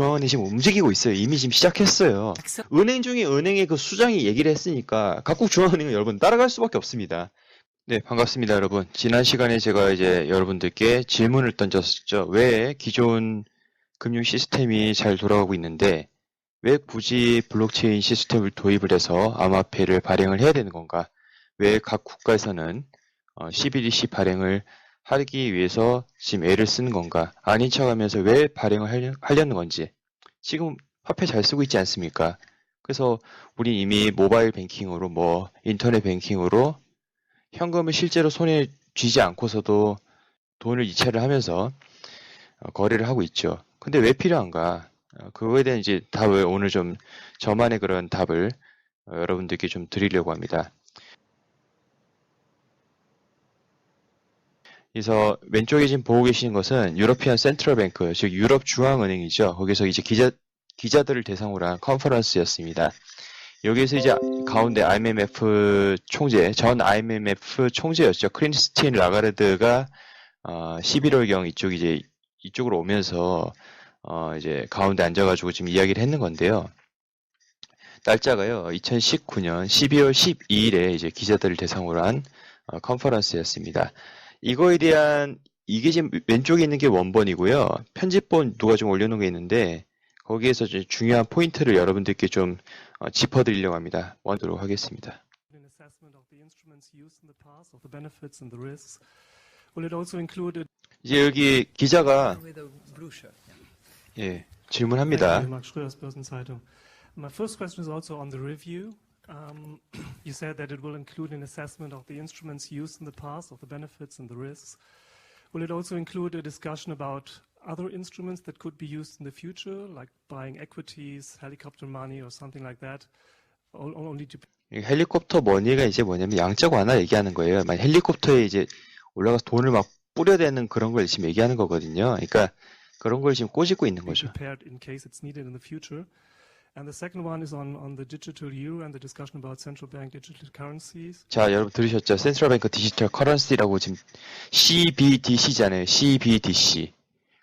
중앙은행이 지금 움직이고 있어요. 이미 지금 시작했어요. 은행 중에 은행의 그 수장이 얘기를 했으니까 각국 중앙은행은 여러분 따라갈 수밖에 없습니다. 네, 반갑습니다, 여러분. 지난 시간에 제가 이제 여러분들께 질문을 던졌었죠. 왜 기존 금융 시스템이 잘 돌아가고 있는데 왜 굳이 블록체인 시스템을 도입을 해서 암호화폐를 발행을 해야 되는 건가? 왜 각 국가에서는 어, CBDC 발행을 하기 위해서 지금 애를 쓰는 건가? 아닌 척하면서 왜 발행을 하려, 하려는 건지. 지금 화폐 잘 쓰고 있지 않습니까? 그래서 우리 이미 모바일 뱅킹으로 뭐 인터넷 뱅킹으로 현금을 실제로 손에 쥐지 않고서도 돈을 이체를 하면서 어, 거래를 하고 있죠. 근데 왜 필요한가? 어, 그거에 대한 이제 답을 오늘 좀 저만의 그런 답을 어, 여러분들께 좀 드리려고 합니다. 그래서 왼쪽에 지금 보고 계시는 것은 유러피안 센트럴 뱅크, 즉 유럽 중앙은행이죠. 거기서 이제 기자 기자들을 대상으로 한 컨퍼런스였습니다. 여기에서 이제 가운데 IMF 총재, 전 IMF 총재였죠. 크리스틴 라가르드가 어, 11월경 이쪽 이제 이쪽으로 오면서 어, 이제 가운데 앉아가지고 지금 이야기를 했는 건데요. 날짜가요, 2019년 12월 12일에 이제 기자들을 대상으로 한 어, 컨퍼런스였습니다. 이거에 대한 이게 지금 왼쪽에 있는 게 원본이고요. 편집본 누가 좀 올려놓은 게 있는데 거기에서 중요한 포인트를 여러분들께 좀 어, 짚어드리려고 합니다. 원도록 하겠습니다. it 이제 여기 기자가. 예, 질문합니다. My first question is also on the review. Um, you said that it will include an assessment of the instruments used in the past, of the benefits and the risks. Will it also include a discussion about other instruments that could be used in the future, like buying equities, helicopter money, or something like that? Only to 이 헬리콥터 머니가 이제 뭐냐면 양적 완화 얘기하는 거예요. 만 헬리콥터에 이제 올라가서 돈을 막 뿌려대는 그런 걸 지금 얘기하는 거거든요. 그러니까 그런 걸 지금 꼬집고 있는 거죠. 자, 여러분 들으셨죠? 센트럴 뱅크 디지털 커런시라고 지금 CBDC잖아요. CBDC.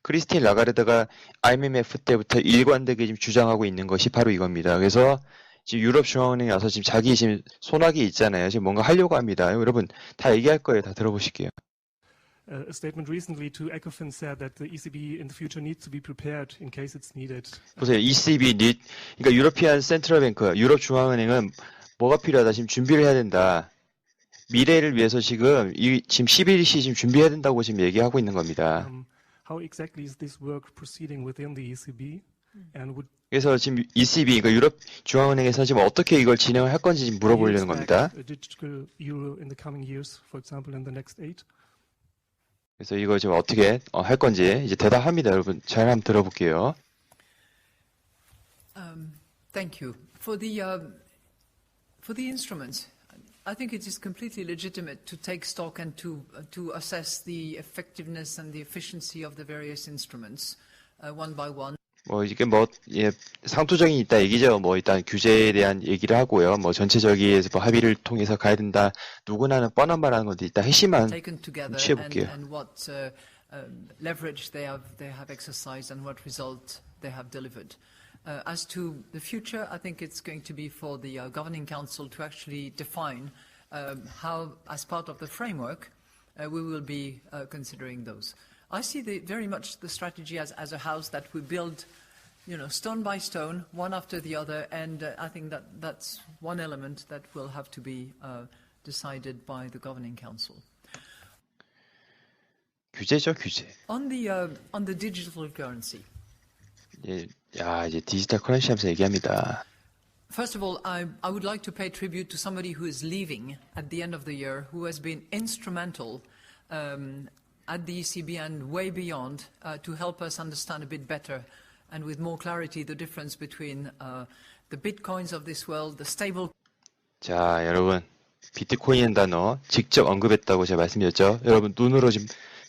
크리스틴 라가르드가 IMF 때부터 일관되게 지금 주장하고 있는 것이 바로 이겁니다. 그래서 지금 유럽 중앙은행에 와서 지금 자기 지금 손아귀 있잖아요. 지금 뭔가 하려고 합니다. 여러분 다 얘기할 거예요. 다 들어보실게요. Uh, a statement recently to ECOFIN said that the ECB in the future needs to be prepared in case it's needed. 보세요. ECB, 니, 그러니까 유로피안 센트럴 뱅크, 유럽 중앙은행은 뭐가 필요하다. 지금 준비를 해야 된다. 미래를 위해서 지금 이 지금 11시 지금 준비해야 된다고 지금 얘기하고 있는 겁니다. Um, how exactly is this work proceeding within the ECB? And would 그래서 지금 ECB, 그러니까 유럽 중앙은행에서 지금 어떻게 이걸 진행을 할 건지 지금 물어보려는 겁니다. a digital euro in the coming years, for example, in the next eight? 그래서 이거 지금 어떻게 어, 할 건지 이제 대답합니다. 여러분 잘 한번 들어볼게요. Um, thank you for the um, for the instruments. I think it is completely legitimate to take stock and to uh, to assess the effectiveness and the efficiency of the various instruments uh, one by one. 뭐 이게 뭐 예, 상투적인 있다 얘기죠. 뭐 일단 규제에 대한 얘기를 하고요. 뭐 전체적인 뭐 합의를 통해서 가야 된다. 누구나는 뻔한 말하는 건데 일단 핵심만 취해볼게요. and, and what uh, um, leverage they have, they have exercised and what result they have delivered. Uh, as to the future, I think it's going to be for the uh, Governing Council to actually define um, how, as part of the framework, uh, we will be uh, considering those. I see the, very much the strategy as, as a house that we build, you know, stone by stone, one after the other, and uh, I think that that's one element that will have to be uh, decided by the Governing Council. 규제죠, 규제. On the, uh, on the digital currency, 예, 야 이제 디지털 커런시 하면서 얘기합니다. First of all, I, I would like to pay tribute to somebody who is leaving at the end of the year, who has been instrumental um, at the ECB and way beyond uh, to help us understand a bit better and with more clarity the difference between uh, the bitcoins of this world, the stable 자, 여러분 비트코인 단어 직접 언급했다고 제가 말씀드렸죠. 여러분 눈으로 지금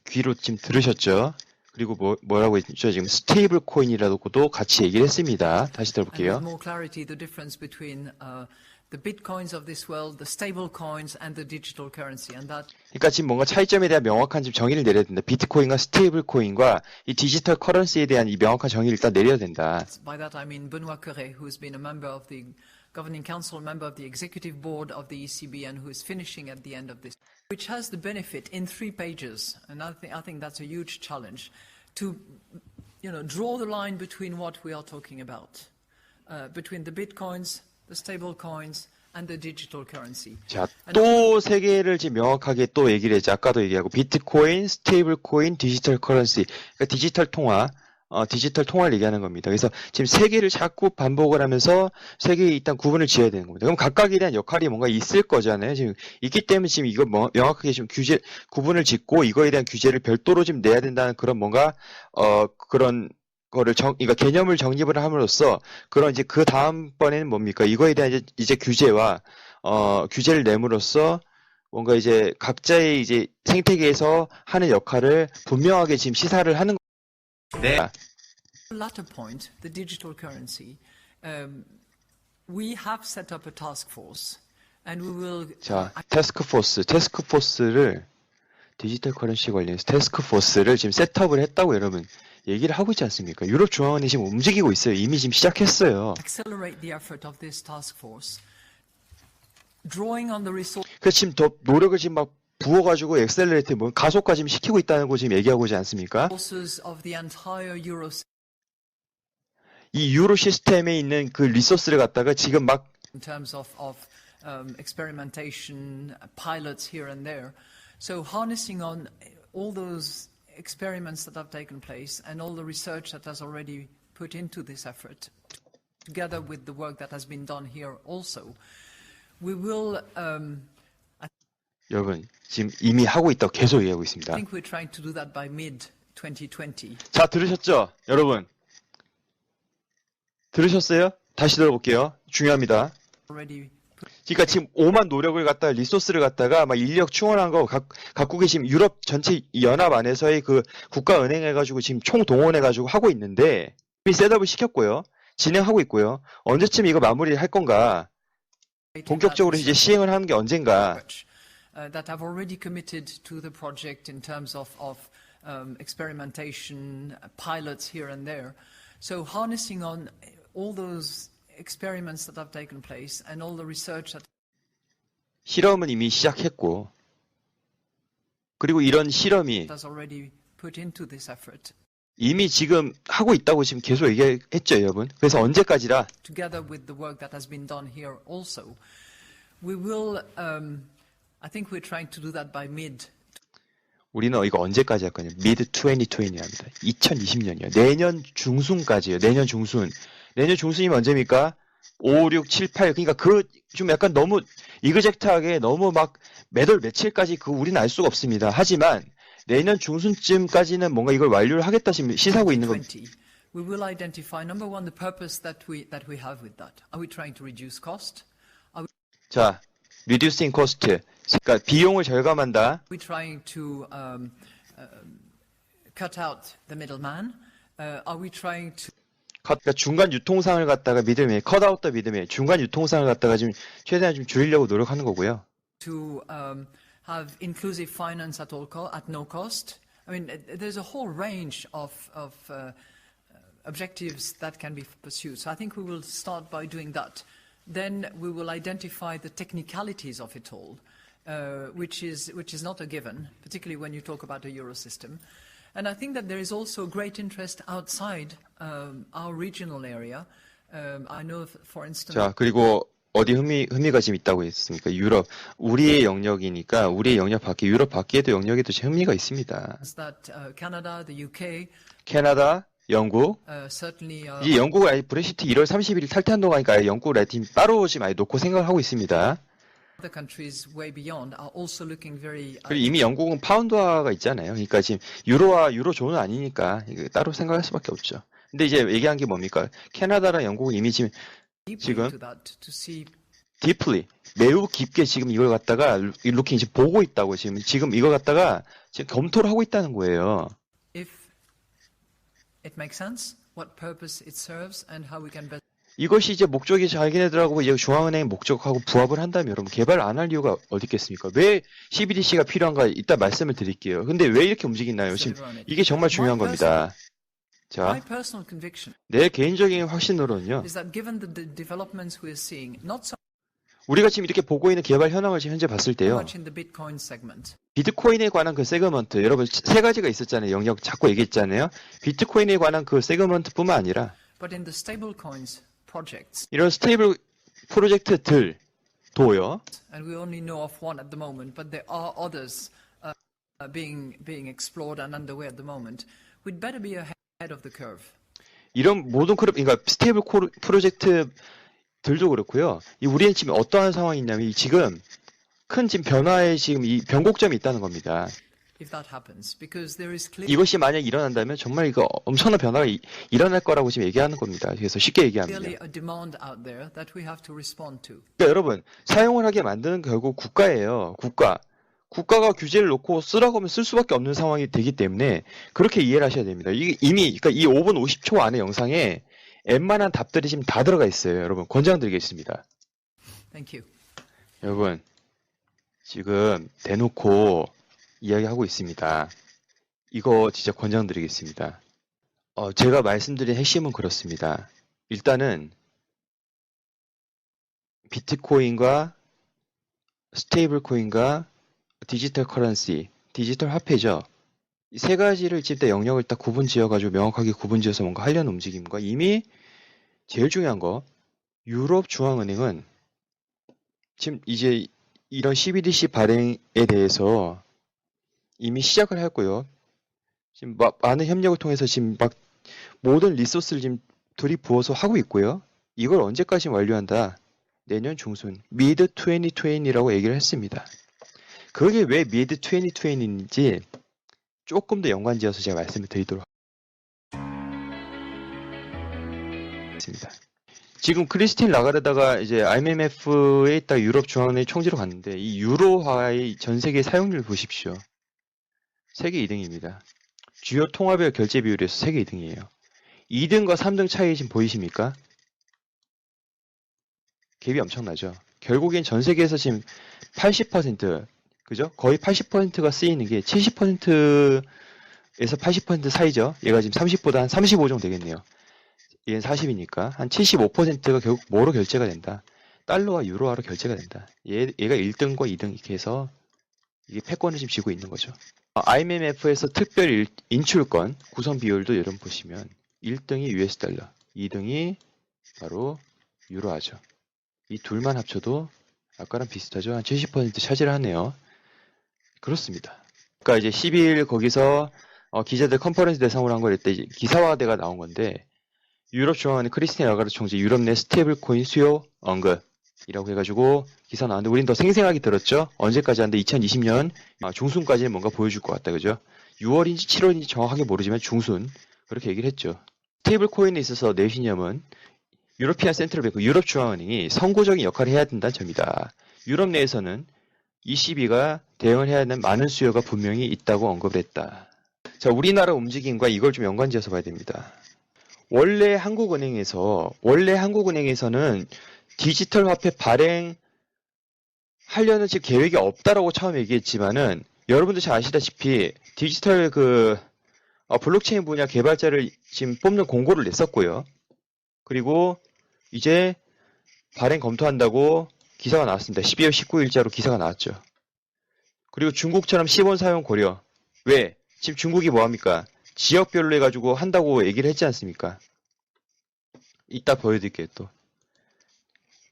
귀로 지금 들으셨죠? 그리고 뭐, 뭐라고 했죠? 지금 스테이블 코인이라고도 같이 얘기를 했습니다. 다시 and with 들어볼게요. more clarity the difference between uh, the bitcoins of this world, the stable coins, and the digital currency. And that 그러니까 지금 뭔가 차이점에 대한 명확한 지금 정의를 내려야 된다. 비트코인과 스테이블 코인과 이 디지털 커런시에 대한 이 명확한 정의를 일단 내려야 된다. by that I mean Benoit Cœuré, who's been a member of the governing council, member of the executive board of the ECB, and who is finishing at the end of this, which has the benefit in three pages, and I think I think that's a huge challenge to, you know, draw the line between what we are talking about, uh, between the bitcoins, 자, 또 세 개를 지금 명확하게 또 얘기를 했죠. 아까도 얘기하고 비트코인, 스테이블 코인, 디지털 커런시. 그러니까 디지털 통화, 어, 디지털 통화를 얘기하는 겁니다. 그래서 지금 세 개를 자꾸 반복을 하면서 세개 일단 구분을 지어야 되는 겁니다. 그럼 각각에 대한 역할이 뭔가 있을 거잖아요. 지금 있기 때문에 지금 이거 뭐- 명확하게 좀 규제, 구분을 짓고 이거에 대한 규제를 별도로 좀 내야 된다는 그런 뭔가, 어, 그런 거를 정, 그러니까 개념을 정립을 함으로써 그런 이제 그 다음번에는 뭡니까? 이거에 대한 이제, 이제 규제와 어, 규제를 내므로써 뭔가 이제 각자의 이제 생태계에서 하는 역할을 분명하게 지금 시사를 하는 네. Latter point, the digital currency, um, we have set up a task force, and we will. 자, 태스크포스, 태스크포스를 디지털 커런시 관련해서 태스크포스를 지금 셋업을 했다고 여러분 얘기를 하고 있지 않습니까? 유럽 중앙은이 지금 움직이고 있어요. 이미 지금 시작했어요. 그래서 지금 더 노력을 지금 막 부어가지고 엑셀레이트 뭐 가속화 지금 시키고 있다는 거 지금 얘기하고 있지 않습니까? 이 유로 시스템에 있는 그 리소스를 갖다가 지금 막 um, experimentation, uh, pilots here and there. So harnessing on all those experiments that have taken place and all the research that has already put into this effort, together with the work that has been done here also, we will. Um, 여러분 지금 이미 하고 있다고 계속 얘기하고 I 있습니다. think we're trying to do that by mid 2020. 자 들으셨죠, 여러분? 들으셨어요? 다시 들어볼게요. 중요합니다. Already 그러니까 지금 오만 노력을 갖다가 리소스를 갖다가 막 인력 충원한 거 갖, 갖고 계신 유럽 전체 연합 안에서의 그 국가 은행 해가지고 지금 총 동원해 가지고 하고 있는데 이미 셋업을 시켰고요. 진행하고 있고요. 언제쯤 이거 마무리를 할 건가? 본격적으로 이제 시행을 하는 게 언젠가? uh, that have already committed to the project in terms of, of um, experimentation, pilots here and there. So harnessing on all those experiments that have taken place and all the research that 실험은 이미 시작했고 그리고 이런 실험이 has already put into this effort, 이미 지금 하고 있다고 지금 계속 얘기했죠, 여러분. 그래서 언제까지라? together with the work that has been done here also, we will, um, I think we're trying to do that by mid 우리는 이거 언제까지 할 거냐? 미드 2020입니다. 2020년이요. 내년 중순까지요. 내년 중순. 내년 중순이면 언제입니까? 5, 6, 7, 8. 그러니까 그 좀 약간 너무 이그젝트하게 너무 막 매달 며칠까지 그 우리는 알 수가 없습니다. 하지만 내년 중순쯤까지는 뭔가 이걸 완료를 하겠다 시사하고 있는 겁니다. 2020, we will identify number one the purpose that we that we have with that. Are we trying to reduce cost? 자, reducing cost. 그러니까 비용을 절감한다. Are we trying to um, um, cut out the middleman? Uh, are we trying to 컷, 그러니까 중간 유통상을 갖다가 믿음에 컷아웃 더 믿음에 중간 유통상을 갖다가 지금 최대한 좀 줄이려고 노력하는 거고요. to um, have inclusive finance at all co- at no cost? I mean, uh, there's a whole range of of uh, objectives that can be pursued. So I think we will start by doing that. Then we will identify the technicalities of it all, uh, which is which is not a given, particularly when you talk about a euro system. And I think that there is also great interest outside um, our regional area. Um, I know, for instance, 자, 그리고 어디 흥미, 흥미가 지금 있다고 했습니까? 유럽. 우리의 영역이니까 우리의 영역 밖에, 유럽 밖에도 영역에도 흥미가 있습니다. that uh, Canada, the UK, 캐나다, 영국. uh, certainly uh, 이 영국은 아예 브레시트 1월 30일 탈퇴한 동안이니까 아예 팀 따로 지금 아예 놓고 생각을 하고 있습니다. 그리고 이미 영국은 파운드화가 있잖아요. 그러니까 지금 유로와 유로존은 아니니까 따로 생각할 수밖에 없죠. 근데 이제 얘기한 게 뭡니까? 캐나다랑 영국은 이미 지금 지금 deeply 매우 깊게 지금 이걸 갖다가 이렇게 이제 보고 있다고 지금 지금 이걸 갖다가 지금 검토를 하고 있다는 거예요. if it makes sense, what purpose it serves, and how we can best 이것이 이제 목적이 자기네들하고 중앙은행 목적하고 부합을 한다면 여러분 개발 안 할 이유가 어디 있겠습니까? 왜 CBDC가 필요한가 이따 말씀을 드릴게요. 근데 왜 이렇게 움직이나요? 지금. 이게 정말 중요한 겁니다. 자, 내 개인적인 확신으로는요. 우리가 지금 이렇게 보고 있는 개발 현황을 지금 현재 봤을 때요. 비트코인에 관한 그 세그먼트 여러분 세 가지가 있었잖아요. 영역 자꾸 얘기했잖아요. 비트코인에 관한 그 세그먼트뿐만 아니라 projects, 이런 스테이블 프로젝트들 도요. and we only know of one at the moment, but there are others uh, uh, being being explored and underway at the moment. We'd better be ahead of the curve. 이런 모든 크립, 그러니까 스테이블 코- 프로젝트들도 그렇고요. 이 우리는 지금 어떠한 상황이 있냐면 이 지금 큰 지금 변화에 지금 이 변곡점이 있다는 겁니다. 이것이 만약 일어난다면 정말 이거 엄청난 변화가 이- 일어날 거라고 지금 얘기하는 겁니다. 그래서 쉽게 얘기하면. 그러니까 여러분 사용을 하게 만드는 결국 국가예요. 국가. 국가가 규제를 놓고 쓰라고 하면 쓸 수밖에 없는 상황이 되기 때문에 그렇게 이해를 하셔야 됩니다. 이게 이미 그러니까 이 5분 50초 안에 영상에 웬만한 답들이 지금 다 들어가 있어요. 여러분 권장드리겠습니다. Thank you. 여러분 지금 대놓고 이야기하고 있습니다. 이거 진짜 권장드리겠습니다. 어, 제가 말씀드린 핵심은 그렇습니다. 일단은 비트코인과 스테이블 코인과 디지털 커런시, 디지털 화폐죠. 이 세 가지를 지금 영역을 딱 구분 지어가지고 명확하게 구분 지어서 뭔가 하려는 움직임과 이미 제일 중요한 거 유럽 중앙은행은 지금 이제 이런 CBDC 발행에 대해서 이미 시작을 했고요. 지금 마- 많은 협력을 통해서 지금 막 모든 리소스를 지금 들이부어서 하고 있고요. 이걸 언제까지 완료한다? 내년 중순, 미드 2020이라고 얘기를 했습니다. 그게 왜 미드 2020인지 조금 더 연관지어서 제가 말씀을 드리도록 하겠습니다. 지금 크리스틴 라가르다가 이제 IMF에 있다 유럽 중앙은행 총재로 갔는데 이 유로화의 전 세계 사용률 보십시오. 세계 2등입니다. 주요 통화별 결제 비율에서 세계 2등이에요. 2등과 3등 차이 지금 보이십니까? 갭이 엄청나죠. 결국엔 전 세계에서 지금 80% 그죠? 거의 80%가 쓰이는 게 70%에서 80% 사이죠. 얘가 지금 30보다 한 35 정도 되겠네요. 얘는 40이니까 한 75%가 결국 뭐로 결제가 된다. 달러와 유로화로 결제가 된다. 얘, 얘가 1등과 2등 이렇게 해서 이게 패권을 지금 쥐고 있는 거죠. 어, IMF에서 특별 일- 인출권 구성 비율도 여러분 보시면 1등이 US 달러, 2등이 바로 유로화죠. 이 둘만 합쳐도 아까랑 비슷하죠. 한 70% 차지를 하네요. 그렇습니다. 그러니까 이제 12일 거기서 어, 기자들 컨퍼런스 대상으로 한 걸 이때 기사화대가 나온 건데 유럽 중앙은행 크리스틴 라가르 총재 유럽 내 스테이블 코인 수요 언급 이라고 해가지고 기사 나왔는데 우린 더 생생하게 들었죠. 언제까지 하는데 2020년 아, 중순까지는 뭔가 보여줄 것 같다 그죠? 6월인지 7월인지 정확하게 모르지만 중순 그렇게 얘기를 했죠. 스테이블 코인에 있어서 내신념은 유로피안 센트럴 뱅크 유럽 중앙은행이 선구적인 역할을 해야 된다는 점이다. 유럽 내에서는 ECB가 대응을 해야 하는 많은 수요가 분명히 있다고 언급을 했다. 자, 우리나라 움직임과 이걸 좀 연관지어서 봐야 됩니다. 원래 한국은행에서 원래 한국은행에서는 디지털 화폐 발행 하려는 지금 계획이 없다라고 처음 얘기했지만은 여러분들 잘 아시다시피 디지털 그 어, 블록체인 분야 개발자를 지금 뽑는 공고를 냈었고요. 그리고 이제 발행 검토한다고 기사가 나왔습니다. 12월 19일자로 기사가 나왔죠. 그리고 중국처럼 시본 사용 고려. 왜? 지금 중국이 뭐합니까? 지역별로 해가지고 한다고 얘기를 했지 않습니까? 이따 보여드릴게요, 또.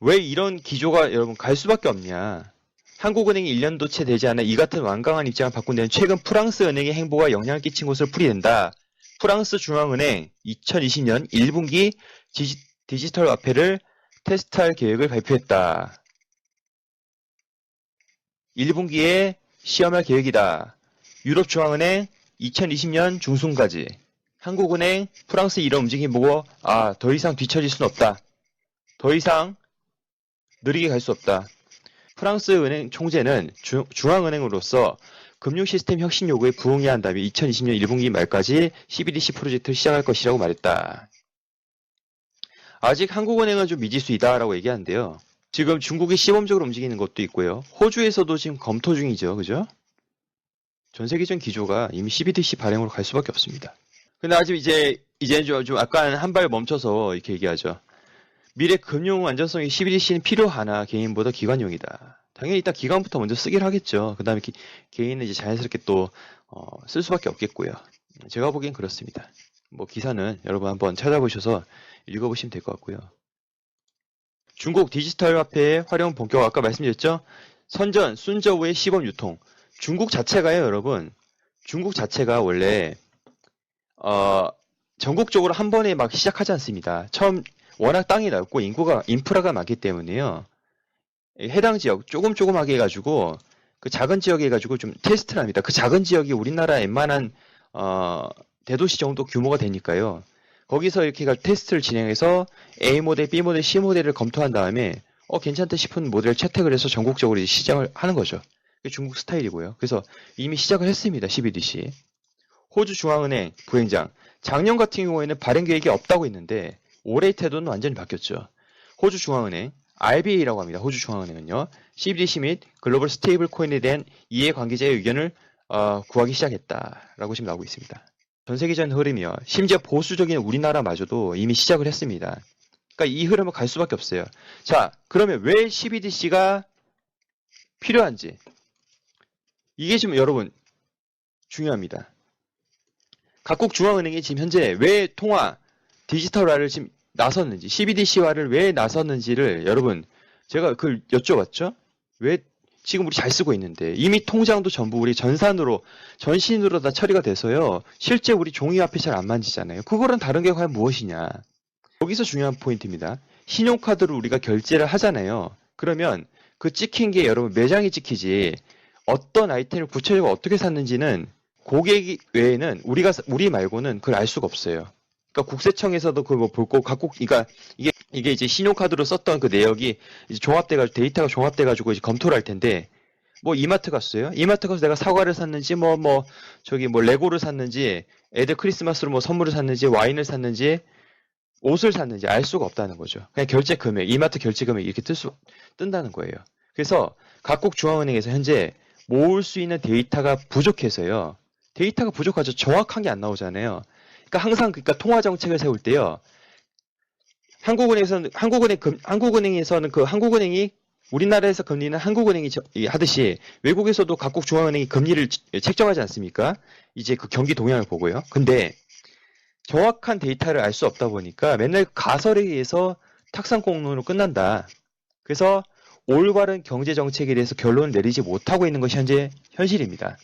왜 이런 기조가 여러분 갈 수밖에 없냐? 한국은행이 1년도 채 되지 않아 이 같은 완강한 입장을 바꾼 데는 최근 프랑스 은행의 행보가 영향을 끼친 것으로 풀이된다. 프랑스 중앙은행 2020년 1분기 디지, 디지털 화폐를 테스트할 계획을 발표했다. 1분기에 시험할 계획이다. 유럽 중앙은행 2020년 중순까지. 한국은행, 프랑스 이런 움직임 보고 아, 더 이상 뒤처질 수는 없다. 더 이상 느리게 갈 수 없다. 프랑스 은행 총재는 중, 중앙은행으로서 금융 시스템 혁신 요구에 부응해야 한다며 2020년 1분기 말까지 CBDC 프로젝트를 시작할 것이라고 말했다. 아직 한국은행은 좀 미지수이다라고 얘기하는데요. 지금 중국이 시범적으로 움직이는 것도 있고요. 호주에서도 지금 검토 중이죠. 그죠? 전 세계적 기조가 이미 CBDC 발행으로 갈 수밖에 없습니다. 근데 아직 이제, 이제 좀, 좀 약간 한발 멈춰서 이렇게 얘기하죠. 미래 금융 안전성이 CBDC는 필요하나 개인보다 기관용이다. 당연히 일단 기관부터 먼저 쓰긴 하겠죠. 그 다음에 개인은 이제 자연스럽게 또, 어, 쓸 수밖에 없겠고요. 제가 보기엔 그렇습니다. 뭐 기사는 여러분 한번 찾아보셔서 읽어보시면 될 것 같고요. 중국 디지털 화폐의 활용 본격 아까 말씀드렸죠? 선전, 순저우의 시범 유통. 중국 자체가요, 여러분. 중국 자체가 원래 어, 전국적으로 한 번에 막 시작하지 않습니다. 처음 워낙 땅이 넓고 인구가 인프라가 많기 때문에요. 해당 지역 조금 조금하게 해가지고 그 작은 지역에 해가지고 좀 테스트를 합니다. 그 작은 지역이 우리나라 웬만한 어, 대도시 정도 규모가 되니까요. 거기서 이렇게 가 테스트를 진행해서 A 모델, B 모델, C 모델을 검토한 다음에 어 괜찮다 싶은 모델을 채택을 해서 전국적으로 시작을 하는 거죠. 중국 스타일이고요. 그래서 이미 시작을 했습니다. CBDC. 호주 중앙은행 부행장 작년 같은 경우에는 발행 계획이 없다고 했는데 올해 태도는 완전히 바뀌었죠. 호주 중앙은행 RBA라고 합니다. 호주 중앙은행은요. CBDC 및 글로벌 스테이블 코인에 대한 이해 관계자의 의견을 어, 구하기 시작했다라고 지금 나오고 있습니다. 전 세계적인 흐름이요. 심지어 보수적인 우리나라마저도 이미 시작을 했습니다. 그러니까 이 흐름을 갈 수밖에 없어요. 자, 그러면 왜 CBDC가 필요한지 이게 지금 여러분 중요합니다. 각국 중앙은행이 지금 현재 왜 통화 디지털화를 지금 나섰는지 CBDC화를 왜 나섰는지를 여러분 제가 그걸 여쭤봤죠. 왜 지금 우리 잘 쓰고 있는데 이미 통장도 전부 우리 전산으로 전신으로 다 처리가 돼서요. 실제 우리 종이화폐 잘 안 만지잖아요. 그거랑 다른 게 과연 무엇이냐? 여기서 중요한 포인트입니다. 신용카드로 우리가 결제를 하잖아요. 그러면 그 찍힌 게 여러분 매장이 찍히지 어떤 아이템을 구체적으로 어떻게 샀는지는 고객 외에는 우리가 우리 말고는 그걸 알 수가 없어요. 그러니까 국세청에서도 그걸 뭐 볼고 각국 그러니까 이게 이게 이제 신용카드로 썼던 그 내역이 이제 종합돼가지고 데이터가 종합돼가지고 이제 검토를 할 텐데 뭐 이마트 갔어요. 이마트 가서 내가 사과를 샀는지 뭐뭐 저기 뭐 레고를 샀는지 애들 크리스마스로 뭐 선물을 샀는지 와인을 샀는지 옷을 샀는지 알 수가 없다는 거죠. 그냥 결제 금액, 이마트 결제 금액 이렇게 뜰 수 뜬다는 거예요. 그래서 각국 중앙은행에서 현재 모을 수 있는 데이터가 부족해서요. 데이터가 부족하죠. 정확한 게 안 나오잖아요. 그러니까 항상 그러니까 통화 정책을 세울 때요. 한국은행에서는 한국은행 금, 한국은행에서는 그 한국은행이 우리나라에서 금리는 한국은행이 하듯이 외국에서도 각국 중앙은행이 금리를 지- 책정하지 않습니까? 이제 그 경기 동향을 보고요. 근데 정확한 데이터를 알 수 없다 보니까 맨날 가설에 의해서 탁상 공론으로 끝난다. 그래서 올바른 경제 정책에 대해서 결론을 내리지 못하고 있는 것이 현재 현실입니다.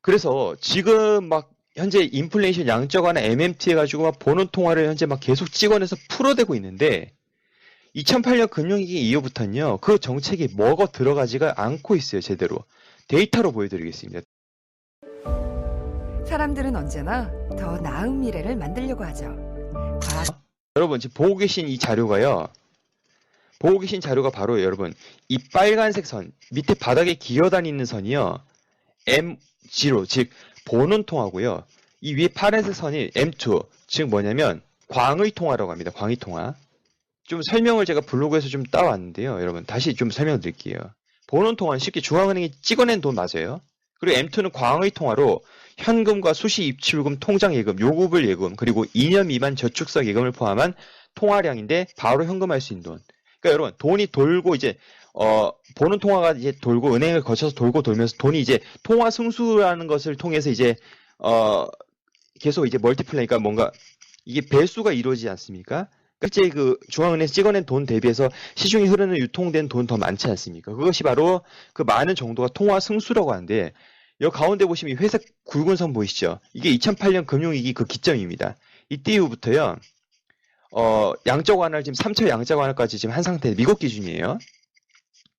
그래서 지금 막 현재 인플레이션 양적 완화 MMT 해가지고 막 보는 통화를 현재 막 계속 찍어내서 풀어대고 있는데 2008년 금융위기 이후부터는요 그 정책이 먹어 들어가지가 않고 있어요 제대로 데이터로 보여드리겠습니다. 사람들은 언제나 더 나은 미래를 만들려고 하죠. 과학 여러분 지금 보고 계신 이 자료가요. 보고 계신 자료가 바로 여러분 이 빨간색 선 밑에 바닥에 기어다니는 선이요. M0 즉 보는 통화고요. 이 위에 파란색 선이 M2 즉 뭐냐면 광의 통화라고 합니다. 광의 통화. 좀 설명을 제가 블로그에서 좀 따왔는데요. 여러분 다시 좀 설명드릴게요. 보는 통화는 쉽게 중앙은행이 찍어낸 돈 맞아요. 그리고 M2는 광의 통화로 현금과 수시 입출금, 통장 예금, 요구불 예금, 그리고 2년 미만 저축성 예금을 포함한 통화량인데 바로 현금할 수 있는 돈. 그러니까 여러분 돈이 돌고 이제 어 보는 통화가 이제 돌고 은행을 거쳐서 돌고 돌면서 돈이 이제 통화 승수라는 것을 통해서 이제 어 계속 이제 멀티플레이가 뭔가 이게 배수가 이루어지지 않습니까? 실제 그 중앙은행 찍어낸 돈 대비해서 시중에 흐르는 유통된 돈 더 많지 않습니까? 그것이 바로 그 많은 정도가 통화 승수라고 하는데 여기 가운데 보시면 이 회색 굵은 선 보이시죠? 이게 2008년 금융위기 그 기점입니다. 이때 이후부터요, 어, 양적 완화를 지금 3차 양적 완화까지 지금 한 상태, 미국 기준이에요.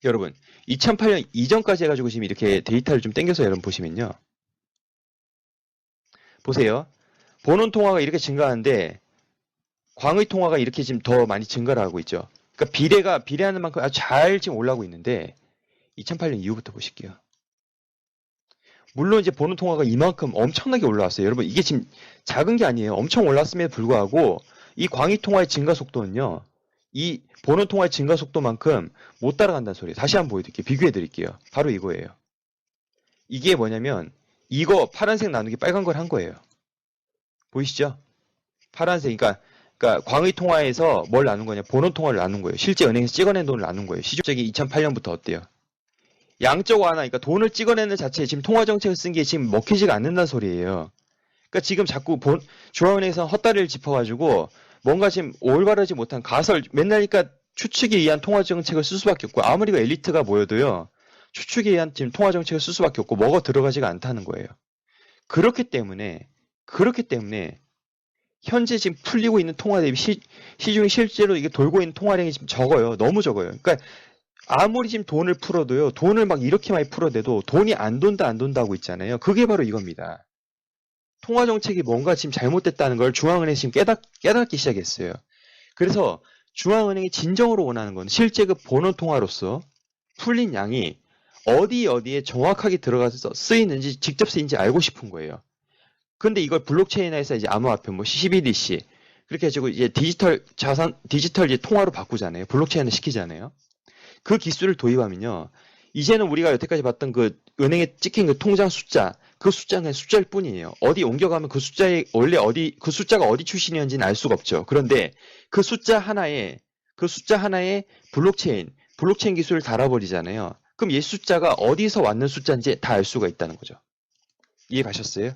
여러분, 2008년 이전까지 해가지고 지금 이렇게 데이터를 좀 땡겨서 여러분 보시면요. 보세요. 보는 통화가 이렇게 증가하는데, 광의 통화가 이렇게 지금 더 많이 증가를 하고 있죠. 그러니까 비례가, 비례하는 만큼 아주 잘 지금 올라오고 있는데, 2008년 이후부터 보실게요. 물론 이제 보는 통화가 이만큼 엄청나게 올라왔어요. 여러분 이게 지금 작은 게 아니에요. 엄청 올랐음에도 불구하고 이 광의 통화의 증가 속도는요. 이 보는 통화의 증가 속도만큼 못 따라간다는 소리예요. 다시 한번 보여드릴게요. 비교해 드릴게요. 바로 이거예요. 이게 뭐냐면 이거 파란색 나누기 빨간 걸 한 거예요. 보이시죠? 파란색, 그러니까, 그러니까 광의 통화에서 뭘 나눈 거냐? 보는 통화를 나눈 거예요. 실제 은행에서 찍어낸 돈을 나눈 거예요. 시중적이 2008년부터 어때요? 양적 완화, 그러니까 돈을 찍어내는 자체에 지금 통화 정책을 쓴 게 지금 먹히지가 않는다는 소리예요. 그러니까 지금 자꾸 본, 중앙은행에서 헛다리를 짚어가지고 뭔가 지금 올바르지 못한 가설, 맨날 그러니까 추측에 의한 통화 정책을 쓸 수밖에 없고 아무리 그 엘리트가 모여도요. 추측에 의한 지금 통화 정책을 쓸 수밖에 없고 먹어 들어가지가 않다는 거예요. 그렇기 때문에 그렇기 때문에 현재 지금 풀리고 있는 통화 대비 시, 시중에 실제로 이게 돌고 있는 통화량이 지금 적어요. 너무 적어요. 그러니까 아무리 지금 돈을 풀어도요. 돈을 막 이렇게 많이 풀어대도 돈이 안 돈다 안 돈다 하고 있잖아요. 그게 바로 이겁니다. 통화 정책이 뭔가 지금 잘못됐다는 걸 중앙은행이 지금 깨닫, 깨닫기 시작했어요. 그래서 중앙은행이 진정으로 원하는 건 실제 그 보는 통화로서 풀린 양이 어디 어디에 정확하게 들어가서 쓰이는지 직접 쓰이는지 알고 싶은 거예요. 근데 이걸 블록체인에서 이제 암호화폐 뭐 CBDC 그렇게 해가지고 이제 디지털 자산 디지털 이제 통화로 바꾸잖아요. 블록체인을 시키잖아요. 그 기술을 도입하면요. 이제는 우리가 여태까지 봤던 그 은행에 찍힌 그 통장 숫자 그 숫자는 숫자일 뿐이에요. 어디 옮겨가면 그 숫자에 원래 어디 그 숫자가 어디 출신이었는지는 알 수가 없죠. 그런데 그 숫자 하나에 그 숫자 하나에 블록체인 블록체인 기술을 달아버리잖아요. 그럼 이 숫자가 어디서 왔는 숫자인지 다 알 수가 있다는 거죠. 이해 가셨어요?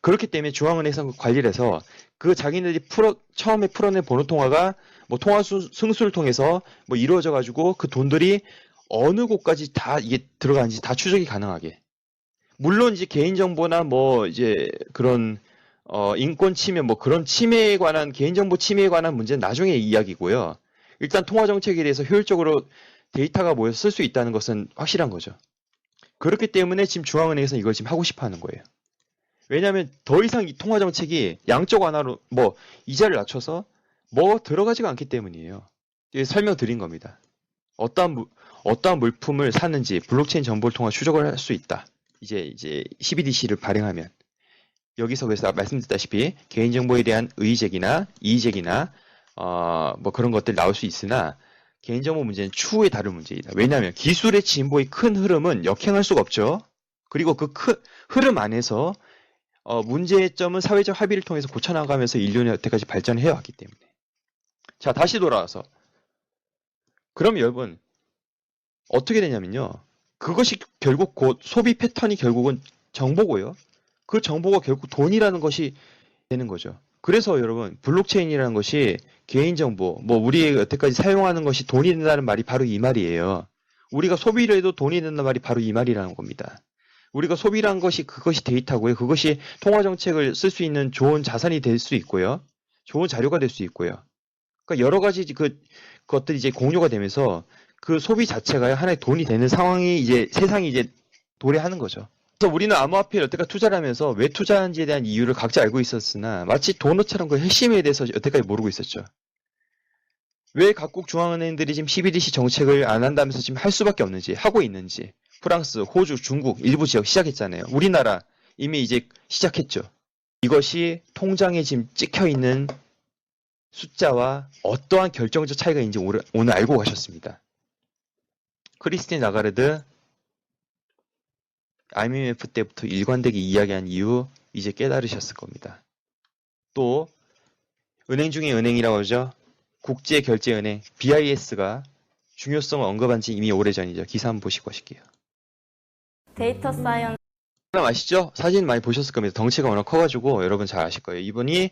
그렇기 때문에 중앙은행에서 관리를 해서 그 자기네들이 풀어, 처음에 풀어낸 번호 통화가 뭐 통화 수, 승수를 통해서 뭐 이루어져 가지고 그 돈들이 어느 곳까지 다 이게 들어가는지 다 추적이 가능하게. 물론 이제 개인정보나 뭐 이제 그런 어, 인권 침해 뭐 그런 침해에 관한 개인정보 침해에 관한 문제는 나중에 이야기고요. 일단 통화 정책에 대해서 효율적으로 데이터가 모여서 쓸 수 있다는 것은 확실한 거죠. 그렇기 때문에 지금 중앙은행에서 이걸 지금 하고 싶어 하는 거예요. 왜냐하면 더 이상 이 통화 정책이 양적 완화로 뭐 이자를 낮춰서 뭐 들어가지가 않기 때문이에요. 설명드린 겁니다. 어떠한 무- 어떠한 물품을 사는지 블록체인 정보를 통해 추적을 할 수 있다. 이제 이제 CBDC를 발행하면 여기서 그래서 말씀드렸다시피 개인정보에 대한 의제기나 이의제기나 어, 뭐 그런 것들 나올 수 있으나 개인정보 문제는 추후에 다룰 문제이다. 왜냐하면 기술의 진보의 큰 흐름은 역행할 수가 없죠. 그리고 그 큰 흐름 안에서 어, 문제점은 사회적 합의를 통해서 고쳐나가면서 인류는 여태까지 발전해 왔기 때문에. 자, 다시 돌아와서. 그럼 여러분, 어떻게 되냐면요. 그것이 결국 곧 소비 패턴이 결국은 정보고요. 그 정보가 결국 돈이라는 것이 되는 거죠. 그래서 여러분, 블록체인이라는 것이 개인정보, 뭐, 우리 여태까지 사용하는 것이 돈이 된다는 말이 바로 이 말이에요. 우리가 소비를 해도 돈이 된다는 말이 바로 이 말이라는 겁니다. 우리가 소비란 것이 그것이 데이터고요. 그것이 통화 정책을 쓸 수 있는 좋은 자산이 될 수 있고요. 좋은 자료가 될 수 있고요. 그러니까 여러 가지 그 것들이 이제 공유가 되면서 그 소비 자체가 하나의 돈이 되는 상황이 이제 세상이 이제 도래하는 거죠. 그래서 우리는 암호화폐를 여태까지 투자를 하면서 왜 투자하는지에 대한 이유를 각자 알고 있었으나 마치 도넛처럼 그 핵심에 대해서 여태까지 모르고 있었죠. 왜 각국 중앙은행들이 지금 CBDC 정책을 안 한다면서 지금 할 수밖에 없는지 하고 있는지 프랑스, 호주, 중국 일부 지역 시작했잖아요. 우리나라 이미 이제 시작했죠. 이것이 통장에 지금 찍혀 있는 숫자와 어떠한 결정적 차이가 있는지 오늘 알고 가셨습니다. 크리스틴 라가르드 IMF 때부터 일관되게 이야기한 이유 이제 깨달으셨을 겁니다. 또 은행 중에 은행이라고 하죠. 국제결제은행 BIS가 중요성을 언급한 지 이미 오래전이죠. 기사 한번 보시고 하실게요. 데이터 사이언스 사람 아시죠? 사진 많이 보셨을 겁니다. 덩치가 워낙 커가지고 여러분 잘 아실 거예요. 이분이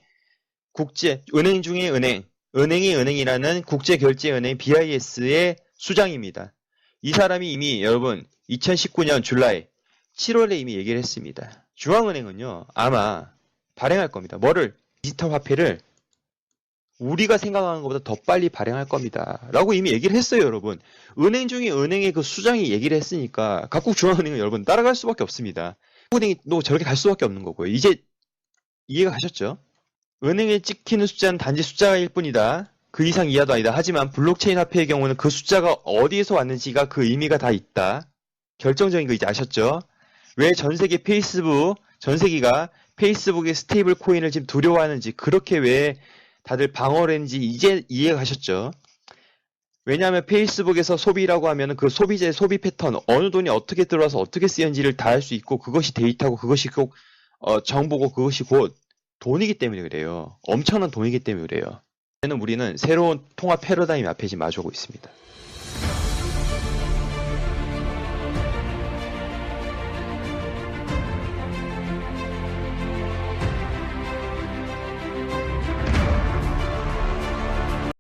국제 은행 중에 은행, 은행이 은행이라는 국제결제은행 BIS의 수장입니다. 이 사람이 이미 여러분 2019년 줄라이 7월에 이미 얘기를 했습니다. 중앙은행은요 아마 발행할 겁니다. 뭐를 디지털 화폐를 우리가 생각하는 것보다 더 빨리 발행할 겁니다. 라고 이미 얘기를 했어요, 여러분. 은행 중에 은행의 그 수장이 얘기를 했으니까 각국 중앙은행은 여러분 따라갈 수밖에 없습니다. 은행도 저렇게 갈 수밖에 없는 거고요. 이제 이해가 가셨죠? 은행에 찍히는 숫자는 단지 숫자일 뿐이다. 그 이상 이하도 아니다. 하지만 블록체인 화폐의 경우는 그 숫자가 어디에서 왔는지가 그 의미가 다 있다. 결정적인 거 이제 아셨죠? 왜 전 세계 페이스북, 전 세계가 페이스북의 스테이블 코인을 지금 두려워하는지 그렇게 왜 다들 방어렌지 이제 이해 가셨죠? 왜냐하면 페이스북에서 소비라고 하면은 그 소비자의 소비 패턴, 어느 돈이 어떻게 들어와서 어떻게 쓰였는지를 다 알 수 있고 그것이 데이터고 그것이 꼭 어, 정보고 그것이 곧 돈이기 때문에 그래요. 엄청난 돈이기 때문에 그래요. 이제는 우리는 새로운 통합 패러다임 앞에 지금 마주하고 있습니다.